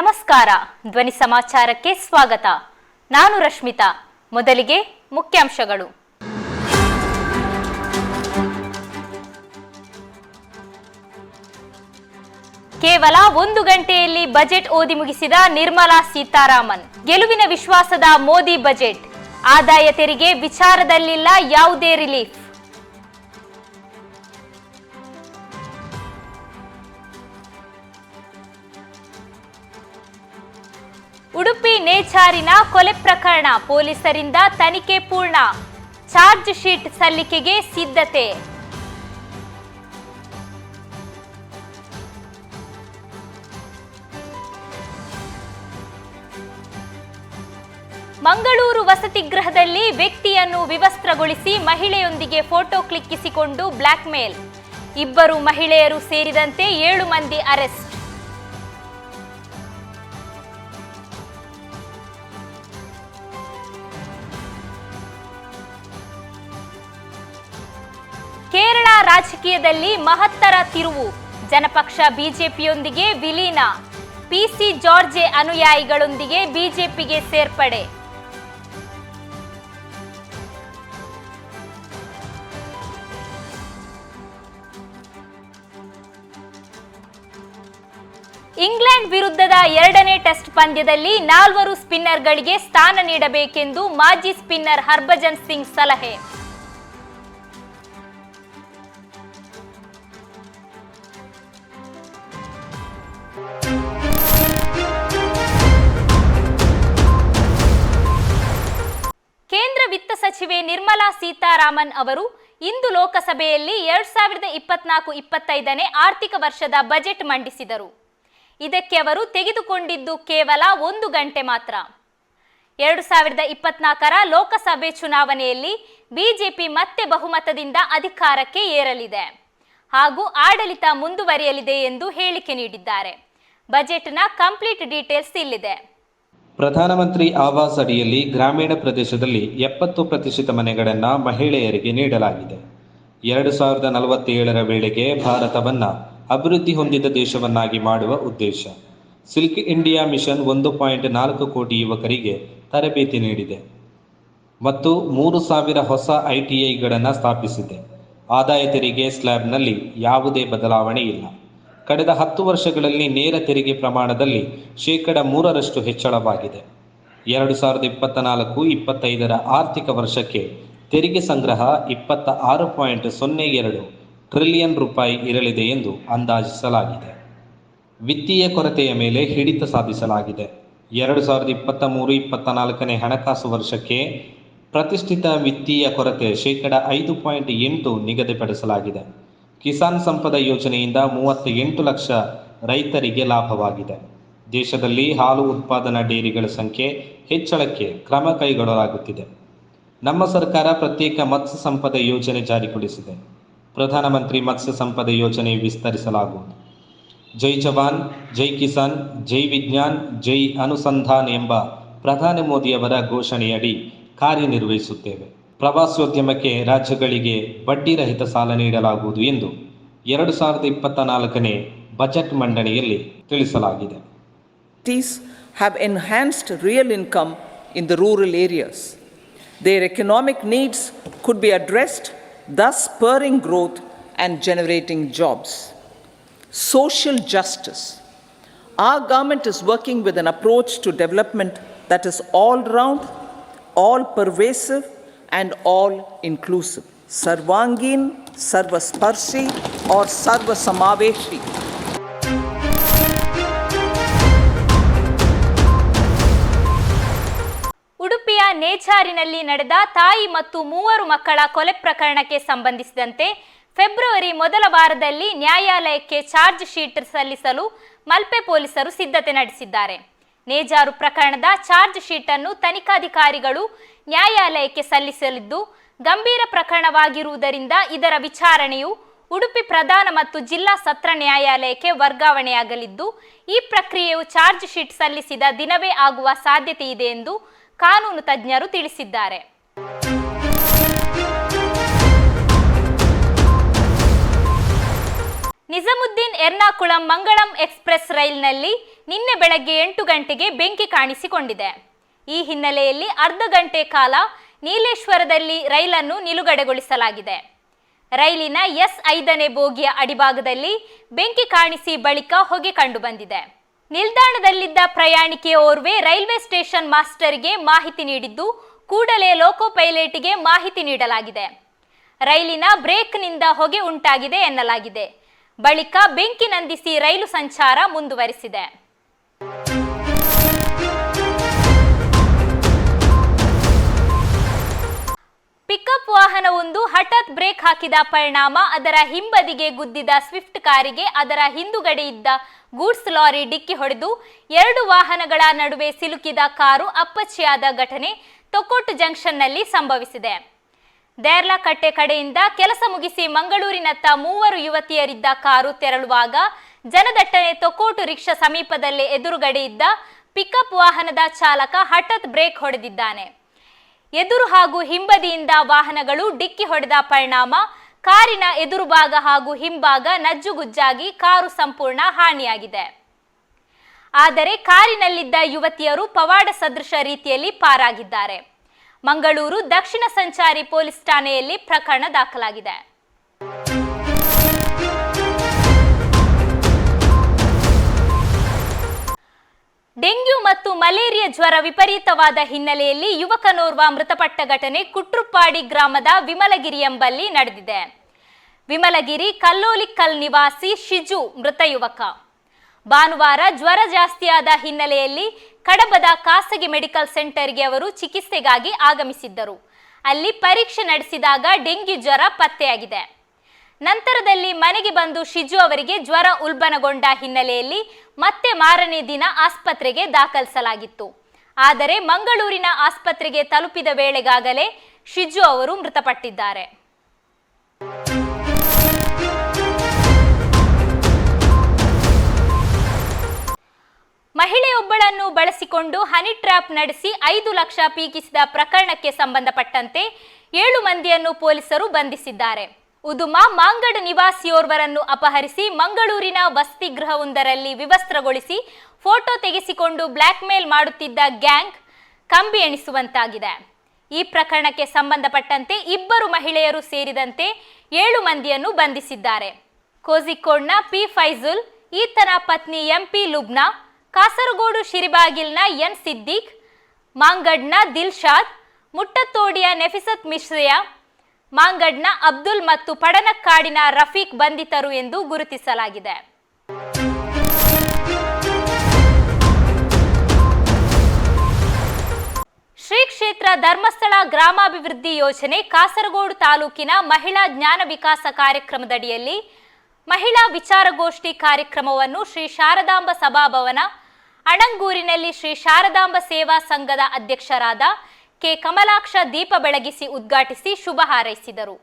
ನಮಸ್ಕಾರ. ಧ್ವನಿ ಸಮಾಚಾರಕ್ಕೆ ಸ್ವಾಗತ. ನಾನು ರಶ್ಮಿತಾ. ಮೊದಲಿಗೆ ಮುಖ್ಯಾಂಶಗಳು. ಕೇವಲ ಒಂದು ಗಂಟೆಯಲ್ಲಿ ಬಜೆಟ್ ಓದಿ ಮುಗಿಸಿದ ನಿರ್ಮಲಾ ಸೀತಾರಾಮನ್. ಗೆಲುವಿನ ವಿಶ್ವಾಸದ ಮೋದಿ ಬಜೆಟ್. ಆದಾಯ ತೆರಿಗೆ ವಿಚಾರದಲ್ಲಿಲ್ಲ ಯಾವುದೇ ರಿಲೀಫ್. ಉಡುಪಿ ನೇಚಾರಿನ ಕೊಲೆ ಪ್ರಕರಣ ಪೊಲೀಸರಿಂದ ತನಿಖೆ ಪೂರ್ಣ. ಚಾರ್ಜ್ ಶೀಟ್ ಸಲ್ಲಿಕೆಗೆ ಸಿದ್ಧತೆ. ಮಂಗಳೂರು ವಸತಿ ಗೃಹದಲ್ಲಿ ವ್ಯಕ್ತಿಯನ್ನು ವಿವಸ್ತ್ರಗೊಳಿಸಿ ಮಹಿಳೆಯೊಂದಿಗೆ ಫೋಟೋ ಕ್ಲಿಕ್ಕಿಸಿಕೊಂಡು ಬ್ಲಾಕ್ಮೇಲ್ ಇಬ್ಬರು ಮಹಿಳೆಯರು ಸೇರಿದಂತೆ ಏಳು ಮಂದಿ ಅರೆಸ್ಟ್. ರಾಜಕೀಯದಲ್ಲಿ ಮಹತ್ತರ ತಿರುವು. ಜನಪಕ್ಷ ಬಿಜೆಪಿಯೊಂದಿಗೆ ವಿಲೀನ. ಪಿಸಿ ಜಾರ್ಜೆ ಅನುಯಾಯಿಗಳೊಂದಿಗೆ ಬಿಜೆಪಿಗೆ ಸೇರ್ಪಡೆ. ಇಂಗ್ಲೆಂಡ್ ವಿರುದ್ಧದ ಎರಡನೇ ಟೆಸ್ಟ್ ಪಂದ್ಯದಲ್ಲಿ ನಾಲ್ವರು ಸ್ಪಿನ್ನರ್ಗಳಿಗೆ ಸ್ಥಾನ ನೀಡಬೇಕೆಂದು ಮಾಜಿ ಸ್ಪಿನ್ನರ್ ಹರ್ಭಜನ್ ಸಿಂಗ್ ಸಲಹೆ. ಸೀತಾರಾಮನ್ ಅವರು ಇಂದು ಲೋಕಸಭೆಯಲ್ಲಿ ಎರಡ್ ಸಾವಿರದ ಇಪ್ಪತ್ನಾಲ್ಕು ಇಪ್ಪತ್ತೈದನೇ ಆರ್ಥಿಕ ವರ್ಷದ ಬಜೆಟ್ ಮಂಡಿಸಿದರು. ಇದಕ್ಕೆ ಅವರು ತೆಗೆದುಕೊಂಡಿದ್ದು ಕೇವಲ ಒಂದು ಗಂಟೆ ಮಾತ್ರ. ಎರಡು ಸಾವಿರದ ಇಪ್ಪತ್ನಾಲ್ಕರ ಲೋಕಸಭೆ ಚುನಾವಣೆಯಲ್ಲಿ ಬಿಜೆಪಿ ಮತ್ತೆ ಬಹುಮತದಿಂದ ಅಧಿಕಾರಕ್ಕೆ ಏರಲಿದೆ. ಹಾಗೂ ಆಡಳಿತ ಮುಂದುವರಿಯಲಿದೆ ಎಂದು ಹೇಳಿಕೆ ನೀಡಿದ್ದಾರೆ. ಬಜೆಟ್ನ ಕಂಪ್ಲೀಟ್ ಡೀಟೇಲ್ಸ್ ಇಲ್ಲಿದೆ. ಪ್ರಧಾನಮಂತ್ರಿ ಆವಾಸ್ ಅಡಿಯಲ್ಲಿ ಗ್ರಾಮೀಣ ಪ್ರದೇಶದಲ್ಲಿ ಎಪ್ಪತ್ತು ಪ್ರತಿಶತ ಮನೆಗಳನ್ನು ಮಹಿಳೆಯರಿಗೆ ನೀಡಲಾಗಿದೆ. ಎರಡು ಸಾವಿರದ ನಲವತ್ತೇಳರ ವೇಳೆಗೆ ಭಾರತವನ್ನು ಅಭಿವೃದ್ಧಿ ಹೊಂದಿದ ದೇಶವನ್ನಾಗಿ ಮಾಡುವ ಉದ್ದೇಶ. ಸಿಲ್ಕ್ ಇಂಡಿಯಾ ಮಿಷನ್ ಒಂದು ಪಾಯಿಂಟ್ ನಾಲ್ಕು ಕೋಟಿ ಯುವಕರಿಗೆ ತರಬೇತಿ ನೀಡಿದೆ. ಮತ್ತು ಮೂರು ಸಾವಿರ ಹೊಸ ಐಟಿಐಗಳನ್ನು ಸ್ಥಾಪಿಸಿದೆ. ಆದಾಯ ತೆರಿಗೆ ಸ್ಲ್ಯಾಬ್ನಲ್ಲಿ ಯಾವುದೇ ಬದಲಾವಣೆ ಇಲ್ಲ. ಕಳೆದ ಹತ್ತು ವರ್ಷಗಳಲ್ಲಿ ನೇರ ತೆರಿಗೆ ಪ್ರಮಾಣದಲ್ಲಿ ಶೇಕಡ ಮೂರರಷ್ಟು ಹೆಚ್ಚಳವಾಗಿದೆ. ಎರಡು ಸಾವಿರದ ಇಪ್ಪತ್ತ ನಾಲ್ಕು ಇಪ್ಪತ್ತೈದರ ಆರ್ಥಿಕ ವರ್ಷಕ್ಕೆ ತೆರಿಗೆ ಸಂಗ್ರಹ ಇಪ್ಪತ್ತ ಆರು ಪಾಯಿಂಟ್ ಸೊನ್ನೆ ಎರಡು ಟ್ರಿಲಿಯನ್ ರೂಪಾಯಿ ಇರಲಿದೆ ಎಂದು ಅಂದಾಜಿಸಲಾಗಿದೆ. ವಿತ್ತೀಯ ಕೊರತೆಯ ಮೇಲೆ ಹಿಡಿತ ಸಾಧಿಸಲಾಗಿದೆ. ಎರಡು ಸಾವಿರದ ಇಪ್ಪತ್ತ ಮೂರು ಇಪ್ಪತ್ತ ನಾಲ್ಕನೇ ಹಣಕಾಸು ವರ್ಷಕ್ಕೆ ಪ್ರತಿಷ್ಠಿತ ವಿತ್ತೀಯ ಕೊರತೆ ಶೇಕಡ ಐದು ಪಾಯಿಂಟ್ ಎಂಟು ನಿಗದಿಪಡಿಸಲಾಗಿದೆ. ಕಿಸಾನ್ ಸಂಪದ ಯೋಜನೆಯಿಂದ ಮೂವತ್ತ ಎಂಟು ಲಕ್ಷ ರೈತರಿಗೆ ಲಾಭವಾಗಿದೆ. ದೇಶದಲ್ಲಿ ಹಾಲು ಉತ್ಪಾದನಾ ಡೇರಿಗಳ ಸಂಖ್ಯೆ ಹೆಚ್ಚಳಕ್ಕೆ ಕ್ರಮ ಕೈಗೊಳ್ಳಲಾಗುತ್ತಿದೆ. ನಮ್ಮ ಸರ್ಕಾರ ಪ್ರತ್ಯೇಕ ಮತ್ಸ್ಯ ಸಂಪದ ಯೋಜನೆ ಜಾರಿಗೊಳಿಸಿದೆ. ಪ್ರಧಾನಮಂತ್ರಿ ಮತ್ಸ್ಯ ಸಂಪದ ಯೋಜನೆ ವಿಸ್ತರಿಸಲಾಗುವುದು. ಜೈ ಜವಾನ್, ಜೈ ಕಿಸಾನ್, ಜೈ ವಿಜ್ಞಾನ್, ಜೈ ಅನುಸಂಧಾನ್ ಎಂಬ ಪ್ರಧಾನಿ ಮೋದಿಯವರ ಘೋಷಣೆಯಡಿ ಕಾರ್ಯನಿರ್ವಹಿಸುತ್ತೇವೆ. ಪ್ರವಾಸೋದ್ಯಮಕ್ಕೆ ರಾಜ್ಯಗಳಿಗೆ ಬಡ್ಡಿರಹಿತ ಸಾಲ ನೀಡಲಾಗುವುದು ಎಂದು ಎರಡು ಸಾವಿರದ ಇಪ್ಪತ್ತ ನಾಲ್ಕನೇ ಬಜೆಟ್ ಮಂಡನೆಯಲ್ಲಿ ತಿಳಿಸಲಾಗಿದೆ Cities have enhanced real income in the rural areas. Their economic needs could be addressed, thus spurring growth and generating jobs. Social justice. Our government is working with an approach to development that is all round, all pervasive, and all inclusive. Sarvangin, Sarvasparshi, or Sarvasamaveshi. ಉಡುಪಿಯ ನೇಚಾರಿನಲ್ಲಿ ನಡೆದ ತಾಯಿ ಮತ್ತು ಮೂವರು ಮಕ್ಕಳ ಕೊಲೆ ಪ್ರಕರಣಕ್ಕೆ ಸಂಬಂಧಿಸಿದಂತೆ February ಮೊದಲ ವಾರದಲ್ಲಿ ನ್ಯಾಯಾಲಯಕ್ಕೆ ಚಾರ್ಜ್ ಶೀಟ್ ಸಲ್ಲಿಸಲು ಮಲ್ಪೆ ಪೊಲೀಸರು ಸಿದ್ಧತೆ ನಡೆಸಿದ್ದಾರೆ ನೇಜಾರು ಪ್ರಕರಣದ ಚಾರ್ಜ್ ಶೀಟ್ ಅನ್ನು ತನಿಖಾಧಿಕಾರಿಗಳು ನ್ಯಾಯಾಲಯಕ್ಕೆ ಸಲ್ಲಿಸಲಿದ್ದು, ಗಂಭೀರ ಪ್ರಕರಣವಾಗಿರುವುದರಿಂದ ಇದರ ವಿಚಾರಣೆಯು ಉಡುಪಿ ಪ್ರಧಾನ ಮತ್ತು ಜಿಲ್ಲಾ ಸತ್ರ ನ್ಯಾಯಾಲಯಕ್ಕೆ ವರ್ಗಾವಣೆಯಾಗಲಿದ್ದು, ಈ ಪ್ರಕ್ರಿಯೆಯು ಚಾರ್ಜ್ ಶೀಟ್ ಸಲ್ಲಿಸಿದ ದಿನವೇ ಆಗುವ ಸಾಧ್ಯತೆ ಇದೆ ಎಂದು ಕಾನೂನು ತಜ್ಞರು ತಿಳಿಸಿದ್ದಾರೆ. ನಿಜಾಮುದ್ದೀನ್ ಎರ್ನಾಕುಳಂ ಮಂಗಳಂ ಎಕ್ಸ್ಪ್ರೆಸ್ ರೈಲ್ನಲ್ಲಿ ನಿನ್ನೆ ಬೆಳಗ್ಗೆ ಎಂಟು ಗಂಟೆಗೆ ಬೆಂಕಿ ಕಾಣಿಸಿಕೊಂಡಿದೆ. ಈ ಹಿನ್ನೆಲೆಯಲ್ಲಿ ಅರ್ಧ ಗಂಟೆ ಕಾಲ ನೀಲೇಶ್ವರದಲ್ಲಿ ರೈಲನ್ನು ನಿಲುಗಡೆಗೊಳಿಸಲಾಗಿದೆ. ರೈಲಿನ ಎಸ್ ಐದನೇ ಬೋಗಿಯ ಅಡಿಭಾಗದಲ್ಲಿ ಬೆಂಕಿ ಕಾಣಿಸಿ ಬಳಿಕ ಹೊಗೆ ಕಂಡುಬಂದಿದೆ. ನಿಲ್ದಾಣದಲ್ಲಿದ್ದ ಪ್ರಯಾಣಿಕೆ ಓರ್ವೆ ರೈಲ್ವೆ ಸ್ಟೇಷನ್ ಮಾಸ್ಟರ್ಗೆ ಮಾಹಿತಿ ನೀಡಿದ್ದು, ಕೂಡಲೇ ಲೋಕೋ ಪೈಲಟ್ಗೆ ಮಾಹಿತಿ ನೀಡಲಾಗಿದೆ. ರೈಲಿನ ಬ್ರೇಕ್ನಿಂದ ಹೊಗೆ ಉಂಟಾಗಿದೆ ಎನ್ನಲಾಗಿದೆ. ಬಳಿಕ ಬೆಂಕಿ ನಂದಿಸಿ ರೈಲು ಸಂಚಾರ ಮುಂದುವರಿಸಿದೆ. ಪಿಕಪ್ ವಾಹನವೊಂದು ಹಠಾತ್ ಬ್ರೇಕ್ ಹಾಕಿದ ಪರಿಣಾಮ ಅದರ ಹಿಂಬದಿಗೆ ಗುದ್ದಿದ ಸ್ವಿಫ್ಟ್ ಕಾರಿಗೆ ಅದರ ಹಿಂದುಗಡೆ ಇದ್ದ ಗೂಡ್ಸ್ ಲಾರಿ ಡಿಕ್ಕಿ ಹೊಡೆದು ಎರಡು ವಾಹನಗಳ ನಡುವೆ ಸಿಲುಕಿದ ಕಾರು ಅಪ್ಪಚ್ಚಿಯಾದ ಘಟನೆ ತೊಕ್ಕೊಟ್ಟು ಜಂಕ್ಷನ್ನಲ್ಲಿ ಸಂಭವಿಸಿದೆ. ದೇರ್ಲಕಟ್ಟೆ ಕಡೆಯಿಂದ ಕೆಲಸ ಮುಗಿಸಿ ಮಂಗಳೂರಿನತ್ತ ಮೂವರು ಯುವತಿಯರಿದ್ದ ಕಾರು ತೆರಳುವಾಗ ಜನದಟ್ಟಣೆ ತೊಕ್ಕೋಟು ರಿಕ್ಷಾ ಸಮೀಪದಲ್ಲೇ ಎದುರುಗಡೆ ಇದ್ದ ಪಿಕಪ್ ವಾಹನದ ಚಾಲಕ ಹಠಾತ್ ಬ್ರೇಕ್ ಹೊಡೆದಿದ್ದಾನೆ. ಎದುರು ಹಾಗೂ ಹಿಂಬದಿಯಿಂದ ವಾಹನಗಳು ಡಿಕ್ಕಿ ಹೊಡೆದ ಪರಿಣಾಮ, ಕಾರಿನ ಎದುರು ಭಾಗ ಹಾಗೂ ಹಿಂಭಾಗ ನಜ್ಜುಗುಜ್ಜಾಗಿ ಕಾರು ಸಂಪೂರ್ಣ ಹಾನಿಯಾಗಿದೆ. ಆದರೆ ಕಾರಿನಲ್ಲಿದ್ದ ಯುವತಿಯರು ಪವಾಡ ಸದೃಶ ರೀತಿಯಲ್ಲಿ ಪಾರಾಗಿದ್ದಾರೆ. ಮಂಗಳೂರು ದಕ್ಷಿಣ ಸಂಚಾರಿ ಪೊಲೀಸ್ ಠಾಣೆಯಲ್ಲಿ ಪ್ರಕರಣ ದಾಖಲಾಗಿದೆ. ಡೆಂಗ್ಯೂ ಮತ್ತು ಮಲೇರಿಯಾ ಜ್ವರ ವಿಪರೀತವಾದ ಹಿನ್ನೆಲೆಯಲ್ಲಿ ಯುವಕನೋರ್ವ ಮೃತಪಟ್ಟ ಘಟನೆ ಕುಟ್ರುಪ್ಪಾಡಿ ಗ್ರಾಮದ ವಿಮಲಗಿರಿ ಎಂಬಲ್ಲಿ ನಡೆದಿದೆ. ವಿಮಲಗಿರಿ ಕಲ್ಲೋಲಿಕಲ್ ನಿವಾಸಿ ಶಿಜು ಮೃತ ಯುವಕ. ಭಾನುವಾರ ಜ್ವರ ಜಾಸ್ತಿಯಾದ ಹಿನ್ನೆಲೆಯಲ್ಲಿ ಕಡಬದ ಖಾಸಗಿ ಮೆಡಿಕಲ್ ಸೆಂಟರ್ಗೆ ಅವರು ಚಿಕಿತ್ಸೆಗಾಗಿ ಆಗಮಿಸಿದ್ದರು. ಅಲ್ಲಿ ಪರೀಕ್ಷೆ ನಡೆಸಿದಾಗ ಡೆಂಗಿ ಜ್ವರ ಪತ್ತೆಯಾಗಿದೆ. ನಂತರದಲ್ಲಿ ಮನೆಗೆ ಬಂದು ಶಿಜು ಅವರಿಗೆ ಜ್ವರ ಉಲ್ಬಣಗೊಂಡ ಹಿನ್ನೆಲೆಯಲ್ಲಿ ಮತ್ತೆ ಮಾರನೇ ದಿನ ಆಸ್ಪತ್ರೆಗೆ ದಾಖಲಿಸಲಾಗಿತ್ತು. ಆದರೆ ಮಂಗಳೂರಿನ ಆಸ್ಪತ್ರೆಗೆ ತಲುಪಿದ ವೇಳೆಗಾಗಲೇ ಶಿಜು ಅವರು ಮೃತಪಟ್ಟಿದ್ದಾರೆ. ಬಳಸಿಕೊಂಡು ಹನಿ ಟ್ರ್ಯಾಪ್ ನಡೆಸಿ ಐದು ಲಕ್ಷ ಪೀಕಿಸಿದ ಪ್ರಕರಣಕ್ಕೆ ಸಂಬಂಧಪಟ್ಟಂತೆ ಏಳು ಮಂದಿಯನ್ನು ಪೊಲೀಸರು ಬಂಧಿಸಿದ್ದಾರೆ. ಉದುಮ ಮಾಂಗಡ ನಿವಾಸಿಯೋರ್ವರನ್ನು ಅಪಹರಿಸಿ ಮಂಗಳೂರಿನ ವಸತಿ ಗೃಹವೊಂದರಲ್ಲಿ ವಿವಸ್ತ್ರಗೊಳಿಸಿ ಫೋಟೋ ತೆಗೆಸಿಕೊಂಡು ಬ್ಲ್ಯಾಕ್ ಮೇಲ್ ಮಾಡುತ್ತಿದ್ದ ಗ್ಯಾಂಗ್ ಕಂಬಿ ಎಣಿಸುವಂತಾಗಿದೆ. ಈ ಪ್ರಕರಣಕ್ಕೆ ಸಂಬಂಧಪಟ್ಟಂತೆ ಇಬ್ಬರು ಮಹಿಳೆಯರು ಸೇರಿದಂತೆ ಏಳು ಮಂದಿಯನ್ನು ಬಂಧಿಸಿದ್ದಾರೆ. ಕೋಝಿಕೋಡ್ನ ಪಿ ಫೈಜುಲ್, ಈತನ ಪತ್ನಿ ಎಂಪಿ ಲುಬ್ನಾ ಕಾಸರಗೋಡು ಶಿರಿಬಾಗಿಲ್ನ ಎನ್ ಸಿದ್ದಿಕ್, ಮಾಂಗಡ್ನ ದಿಲ್ಶಾದ್ ಮುಟ್ಟತ್ತೋಡಿಯ ನೆಫಿಸತ್ ಮಿಶ್ರಿಯ, ಮಾಂಗಡ್ನ ಅಬ್ದುಲ್ ಮತ್ತು ಪಡನಕ್ಕಾಡಿನ ರಫೀಕ್ ಬಂಧಿತರು ಎಂದು ಗುರುತಿಸಲಾಗಿದೆ. ಶ್ರೀ ಕ್ಷೇತ್ರ ಧರ್ಮಸ್ಥಳ ಗ್ರಾಮಾಭಿವೃದ್ಧಿ ಯೋಜನೆ ಕಾಸರಗೋಡು ತಾಲೂಕಿನ ಮಹಿಳಾ ಜ್ಞಾನ ವಿಕಾಸ ಕಾರ್ಯಕ್ರಮದಡಿಯಲ್ಲಿ ಮಹಿಳಾ ವಿಚಾರಗೋಷ್ಠಿ ಕಾರ್ಯಕ್ರಮವನ್ನು ಶ್ರೀ ಶಾರದಾಂಬ ಸಭಾಭವನ ಅಣಂಗೂರಿನಲ್ಲಿ ಶ್ರೀ ಶಾರದಾಂಬ ಸೇವಾ ಸಂಘದ ಅಧ್ಯಕ್ಷರಾದ ಕೆ. ಕಮಲಾಕ್ಷ ದೀಪ ಬೆಳಗಿಸಿ ಉದ್ಘಾಟಿಸಿ ಶುಭ ಹಾರೈಸಿದರು.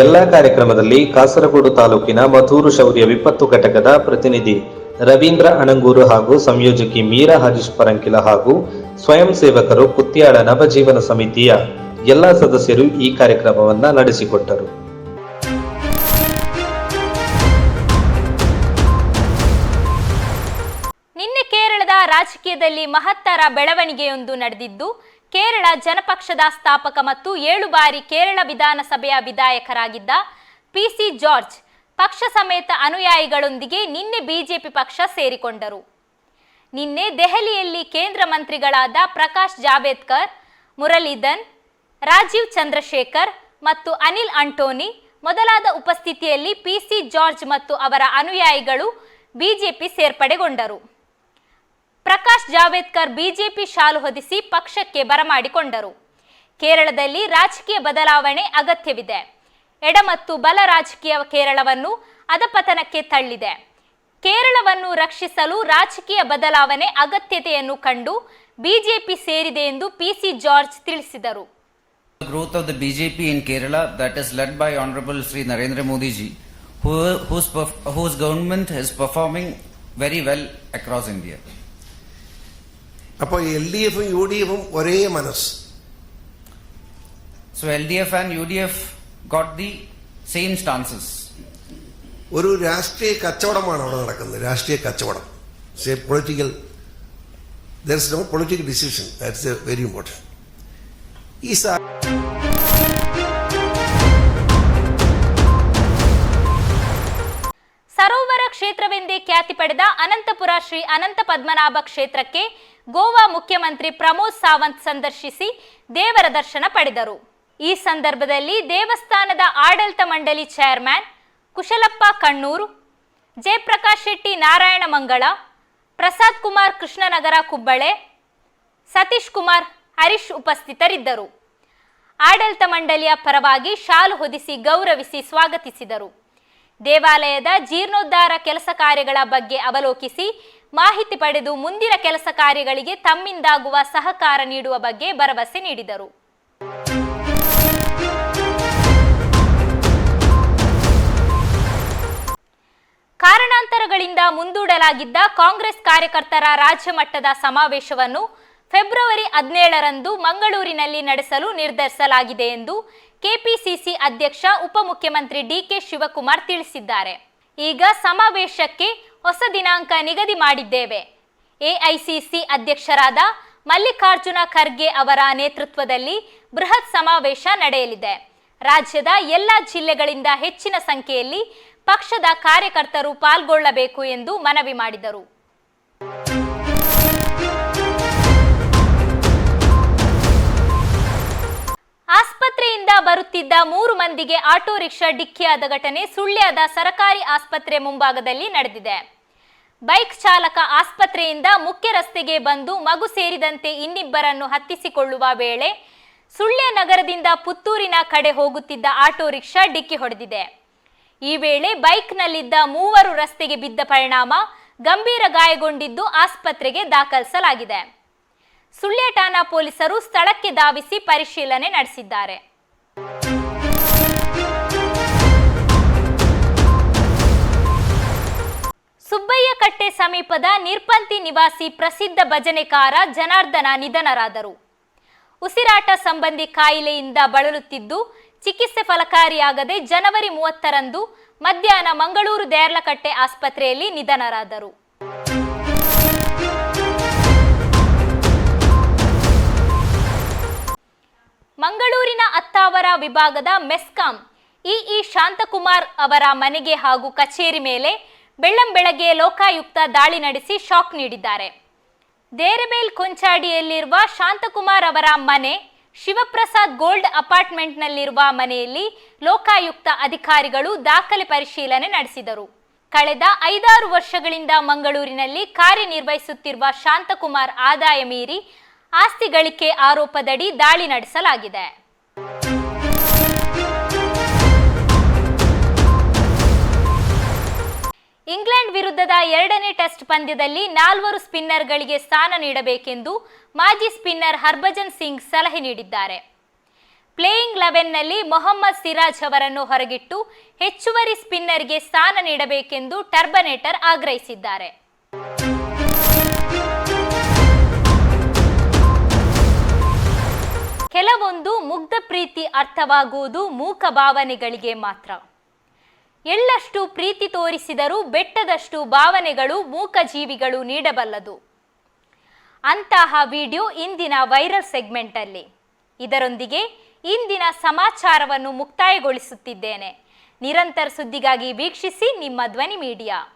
ಎಲ್ಲ ಕಾರ್ಯಕ್ರಮದಲ್ಲಿ ಕಾಸರಗೋಡು ತಾಲೂಕಿನ ಮಧೂರು ಶೌರ್ಯ ವಿಪತ್ತು ಘಟಕದ ಪ್ರತಿನಿಧಿ ರವೀಂದ್ರ ಅಣಂಗೂರು ಹಾಗೂ ಸಂಯೋಜಕಿ ಮೀರಾ ಹರೀಶ್ ಪರಂಕಿಲ ಹಾಗೂ ಸ್ವಯಂ ಸೇವಕರು ಕುತ್ಯಾಳ ನವಜೀವನ ಸಮಿತಿಯ ಎಲ್ಲ ಸದಸ್ಯರು ಈ ಕಾರ್ಯಕ್ರಮವನ್ನ ನಡೆಸಿಕೊಟ್ಟರು. ನಿನ್ನೆ ಕೇರಳದ ರಾಜಕೀಯದಲ್ಲಿ ಮಹತ್ತರ ಬೆಳವಣಿಗೆಯೊಂದು ನಡೆದಿದ್ದು ಕೇರಳ ಜನಪಕ್ಷದ ಸ್ಥಾಪಕ ಮತ್ತು ಏಳು ಬಾರಿ ಕೇರಳ ವಿಧಾನಸಭೆಯ ವಿಧಾಯಕರಾಗಿದ್ದ ಪಿಸಿ ಜಾರ್ಜ್ ಪಕ್ಷ ಸಮೇತ ಅನುಯಾಯಿಗಳೊಂದಿಗೆ ನಿನ್ನೆ ಬಿಜೆಪಿ ಪಕ್ಷ ಸೇರಿಕೊಂಡರು. ನಿನ್ನೆ ದೆಹಲಿಯಲ್ಲಿ ಕೇಂದ್ರ ಮಂತ್ರಿಗಳಾದ ಪ್ರಕಾಶ್ ಜಾವೇದ್ಕರ್ ಮುರಳೀಧನ್ ರಾಜೀವ್ ಚಂದ್ರಶೇಖರ್ ಮತ್ತು ಅನಿಲ್ ಅಂಟೋನಿ ಮೊದಲಾದ ಉಪಸ್ಥಿತಿಯಲ್ಲಿ ಪಿಸಿ ಜಾರ್ಜ್ ಮತ್ತು ಅವರ ಅನುಯಾಯಿಗಳು ಬಿಜೆಪಿ ಸೇರ್ಪಡೆಗೊಂಡರು. ಪ್ರಕಾಶ್ ಜಾವೇದ್ಕರ್ ಬಿಜೆಪಿ ಶಾಲು ಹೊದಿಸಿ ಪಕ್ಷಕ್ಕೆ ಬರಮಾಡಿಕೊಂಡರು. ಕೇರಳದಲ್ಲಿ ರಾಜಕೀಯ ಬದಲಾವಣೆ ಅಗತ್ಯವಿದೆ. ಎಡ ಮತ್ತು ಬಲ ರಾಜಕೀಯ ಕೇರಳವನ್ನು ಅಧಪತನಕ್ಕೆ ತಳ್ಳಿದೆ. ಕೇರಳವನ್ನು ರಕ್ಷಿಸಲು ರಾಜಕೀಯ ಬದಲಾವಣೆ ಅಗತ್ಯತೆಯನ್ನು ಕಂಡು ಬಿಜೆಪಿ ಸೇರಿದೆ ಎಂದು ಪಿಸಿ ಜಾರ್ಜ್ ತಿಳಿಸಿದರು. The growth of the BJP in Kerala that is led by Honorable Sri Narendra Modi ji, who, whose, whose government is performing very well across India. അപ്പോൾ എൽ ഡി എഫും U D എഫും ഒരേ മനസ്സ് So LDF and UDF got the same stances. ഒരു രാഷ്ട്രീയ കച്ചവടമാണ് അവിടെ നടക്കുന്നത് രാഷ്ട്രീയ കച്ചവടം political there is no political decision that's a very important ഈ സാ ಸರೋವರ ಕ್ಷೇತ್ರವೆಂದೇ ಖ್ಯಾತಿ ಪಡೆದ ಅನಂತಪುರ ಶ್ರೀ ಅನಂತ ಪದ್ಮನಾಭ ಕ್ಷೇತ್ರಕ್ಕೆ ಗೋವಾ ಮುಖ್ಯಮಂತ್ರಿ ಪ್ರಮೋದ್ ಸಾವಂತ್ ಸಂದರ್ಶಿಸಿ ದೇವರ ದರ್ಶನ ಪಡೆದರು. ಈ ಸಂದರ್ಭದಲ್ಲಿ ದೇವಸ್ಥಾನದ ಆಡಳಿತ ಮಂಡಳಿ ಚೇರ್ಮನ್ ಕುಶಲಪ್ಪ ಕಣ್ಣೂರು, ಜಯಪ್ರಕಾಶ್ ಶೆಟ್ಟಿ ನಾರಾಯಣ ಮಂಗಳ, ಪ್ರಸಾದ್ ಕುಮಾರ್ ಕೃಷ್ಣನಗರ ಕುಬ್ಬಳೆ, ಸತೀಶ್ ಕುಮಾರ್ ಹರೀಶ್ ಉಪಸ್ಥಿತರಿದ್ದರು. ಆಡಳಿತ ಮಂಡಳಿಯ ಪರವಾಗಿ ಶಾಲು ಹೊದಿಸಿ ಗೌರವಿಸಿ ಸ್ವಾಗತಿಸಿದರು. ದೇವಾಲಯದ ಜೀರ್ಣೋದ್ಧಾರ ಕೆಲಸ ಕಾರ್ಯಗಳ ಬಗ್ಗೆ ಅವಲೋಕಿಸಿ ಮಾಹಿತಿ ಪಡೆದು ಮುಂದಿನ ಕೆಲಸ ಕಾರ್ಯಗಳಿಗೆ ತಮ್ಮಿಂದಾಗುವ ಸಹಕಾರ ನೀಡುವ ಬಗ್ಗೆ ಭರವಸೆ ನೀಡಿದರು. ಕಾರಣಾಂತರಗಳಿಂದ ಮುಂದೂಡಲಾಗಿದ್ದ ಕಾಂಗ್ರೆಸ್ ಕಾರ್ಯಕರ್ತರ ರಾಜ್ಯ ಮಟ್ಟದ ಸಮಾವೇಶವನ್ನು ಫೆಬ್ರವರಿ ಹದಿನೇಳರಂದು ಮಂಗಳೂರಿನಲ್ಲಿ ನಡೆಸಲು ನಿರ್ಧರಿಸಲಾಗಿದೆ ಎಂದು ಕೆಪಿಸಿಸಿ ಅಧ್ಯಕ್ಷ ಉಪಮುಖ್ಯಮಂತ್ರಿ ಡಿಕೆ ಶಿವಕುಮಾರ್ ತಿಳಿಸಿದ್ದಾರೆ. ಈಗ ಸಮಾವೇಶಕ್ಕೆ ಹೊಸ ದಿನಾಂಕ ನಿಗದಿ ಮಾಡಿದ್ದೇವೆ. ಎಐಸಿಸಿ ಅಧ್ಯಕ್ಷರಾದ ಮಲ್ಲಿಕಾರ್ಜುನ ಖರ್ಗೆ ಅವರ ನೇತೃತ್ವದಲ್ಲಿ ಬೃಹತ್ ಸಮಾವೇಶ ನಡೆಯಲಿದೆ. ರಾಜ್ಯದ ಎಲ್ಲ ಜಿಲ್ಲೆಗಳಿಂದ ಹೆಚ್ಚಿನ ಸಂಖ್ಯೆಯಲ್ಲಿ ಪಕ್ಷದ ಕಾರ್ಯಕರ್ತರು ಪಾಲ್ಗೊಳ್ಳಬೇಕು ಎಂದು ಮನವಿ ಮಾಡಿದರು. ಆಸ್ಪತ್ರೆಯಿಂದ ಬರುತ್ತಿದ್ದ ಮೂರು ಮಂದಿಗೆ ಆಟೋ ರಿಕ್ಷಾ ಡಿಕ್ಕಿಯಾದ ಘಟನೆ ಸುಳ್ಯದ ಸರಕಾರಿ ಆಸ್ಪತ್ರೆ ಮುಂಭಾಗದಲ್ಲಿ ನಡೆದಿದೆ. ಬೈಕ್ ಚಾಲಕ ಆಸ್ಪತ್ರೆಯಿಂದ ಮುಖ್ಯ ರಸ್ತೆಗೆ ಬಂದು ಮಗು ಸೇರಿದಂತೆ ಇನ್ನಿಬ್ಬರನ್ನು ಹತ್ತಿಸಿಕೊಳ್ಳುವ ವೇಳೆ ಸುಳ್ಯ ನಗರದಿಂದ ಪುತ್ತೂರಿನ ಕಡೆ ಹೋಗುತ್ತಿದ್ದ ಆಟೋ ರಿಕ್ಷಾ ಡಿಕ್ಕಿ ಹೊಡೆದಿದೆ. ಈ ವೇಳೆ ಬೈಕ್ನಲ್ಲಿದ್ದ ಮೂವರು ರಸ್ತೆಗೆ ಬಿದ್ದ ಪರಿಣಾಮ ಗಂಭೀರ ಗಾಯಗೊಂಡಿದ್ದು ಆಸ್ಪತ್ರೆಗೆ ದಾಖಲಿಸಲಾಗಿದೆ. ಸುಳ್ಯ ಠಾಣಾ ಪೊಲೀಸರು ಸ್ಥಳಕ್ಕೆ ಧಾವಿಸಿ ಪರಿಶೀಲನೆ ನಡೆಸಿದ್ದಾರೆ. ಸುಬ್ಬಯ್ಯ ಕಟ್ಟೆ ಸಮೀಪದ ನಿರ್ಪಂತಿ ನಿವಾಸಿ ಪ್ರಸಿದ್ಧ ಭಜನೆಕಾರ ಜನಾರ್ದನ ನಿಧನರಾದರು. ಉಸಿರಾಟ ಸಂಬಂಧಿ ಕಾಯಿಲೆಯಿಂದ ಬಳಲುತ್ತಿದ್ದು, ಚಿಕಿತ್ಸೆ ಫಲಕಾರಿಯಾಗದೆ ಜನವರಿ ಮೂವತ್ತರಂದು ಮಧ್ಯಾಹ್ನ ಮಂಗಳೂರು ದೇರ್ಲಕಟ್ಟೆ ಆಸ್ಪತ್ರೆಯಲ್ಲಿ ನಿಧನರಾದರು. ಮಂಗಳೂರಿನ ಅತ್ತಾವರ ವಿಭಾಗದ ಮೆಸ್ಕಾಂ ಇಇ ಶಾಂತಕುಮಾರ್ ಅವರ ಮನೆಗೆ ಹಾಗೂ ಕಚೇರಿ ಮೇಲೆ ಬೆಳ್ಳಂಬೆಳಗ್ಗೆ ಲೋಕಾಯುಕ್ತ ದಾಳಿ ನಡೆಸಿ ಶಾಕ್ ನೀಡಿದ್ದಾರೆ. ದೇರಬೇಲ್ ಕೊಂಚಾಡಿಯಲ್ಲಿರುವ ಶಾಂತಕುಮಾರ್ ಅವರ ಮನೆ, ಶಿವಪ್ರಸಾದ್ ಗೋಲ್ಡ್ ಅಪಾರ್ಟ್ಮೆಂಟ್ನಲ್ಲಿರುವ ಮನೆಯಲ್ಲಿ ಲೋಕಾಯುಕ್ತ ಅಧಿಕಾರಿಗಳು ದಾಖಲೆ ಪರಿಶೀಲನೆ ನಡೆಸಿದರು. ಕಳೆದ ಐದಾರು ವರ್ಷಗಳಿಂದ ಮಂಗಳೂರಿನಲ್ಲಿ ಕಾರ್ಯನಿರ್ವಹಿಸುತ್ತಿರುವ ಶಾಂತಕುಮಾರ್ ಆದಾಯ ಮೀರಿ ಆಸ್ತಿ ಗಳಿಕೆ ಆರೋಪದಡಿ ದಾಳಿ ನಡೆಸಲಾಗಿದೆ. ಇಂಗ್ಲೆಂಡ್ ವಿರುದ್ಧದ ಎರಡನೇ ಟೆಸ್ಟ್ ಪಂದ್ಯದಲ್ಲಿ ನಾಲ್ವರು ಸ್ಪಿನ್ನರ್ಗಳಿಗೆ ಸ್ಥಾನ ನೀಡಬೇಕೆಂದು ಮಾಜಿ ಸ್ಪಿನ್ನರ್ ಹರ್ಭಜನ್ ಸಿಂಗ್ ಸಲಹೆ ನೀಡಿದ್ದಾರೆ. ಪ್ಲೇಯಿಂಗ್ ಲೆವೆನ್ನಲ್ಲಿ ಮೊಹಮ್ಮದ್ ಸಿರಾಜ್ ಅವರನ್ನು ಹೊರಗಿಟ್ಟು ಹೆಚ್ಚುವರಿ ಸ್ಪಿನ್ನರ್ಗೆ ಸ್ಥಾನ ನೀಡಬೇಕೆಂದು ಟರ್ಬನೇಟರ್ ಆಗ್ರಹಿಸಿದ್ದಾರೆ. ಕೆಲವೊಂದು ಮುಗ್ಧ ಪ್ರೀತಿ ಅರ್ಥವಾಗುವುದು ಮೂಕ ಭಾವನೆಗಳಿಗೆ ಮಾತ್ರ. ಎಳ್ಳಷ್ಟು ಪ್ರೀತಿ ತೋರಿಸಿದರೂ ಬೆಟ್ಟದಷ್ಟು ಭಾವನೆಗಳು ಮೂಕ ಜೀವಿಗಳು ನೀಡಬಲ್ಲದು. ಅಂತಹ ವಿಡಿಯೋ ಇಂದಿನ ವೈರಲ್ ಸೆಗ್ಮೆಂಟಲ್ಲಿ ಇದರೊಂದಿಗೆ ಇಂದಿನ ಸಮಾಚಾರವನ್ನು ಮುಕ್ತಾಯಗೊಳಿಸುತ್ತಿದ್ದೇನೆ. ನಿರಂತರ ಸುದ್ದಿಗಾಗಿ ವೀಕ್ಷಿಸಿ ನಿಮ್ಮ ಧ್ವನಿ ಮೀಡಿಯಾ.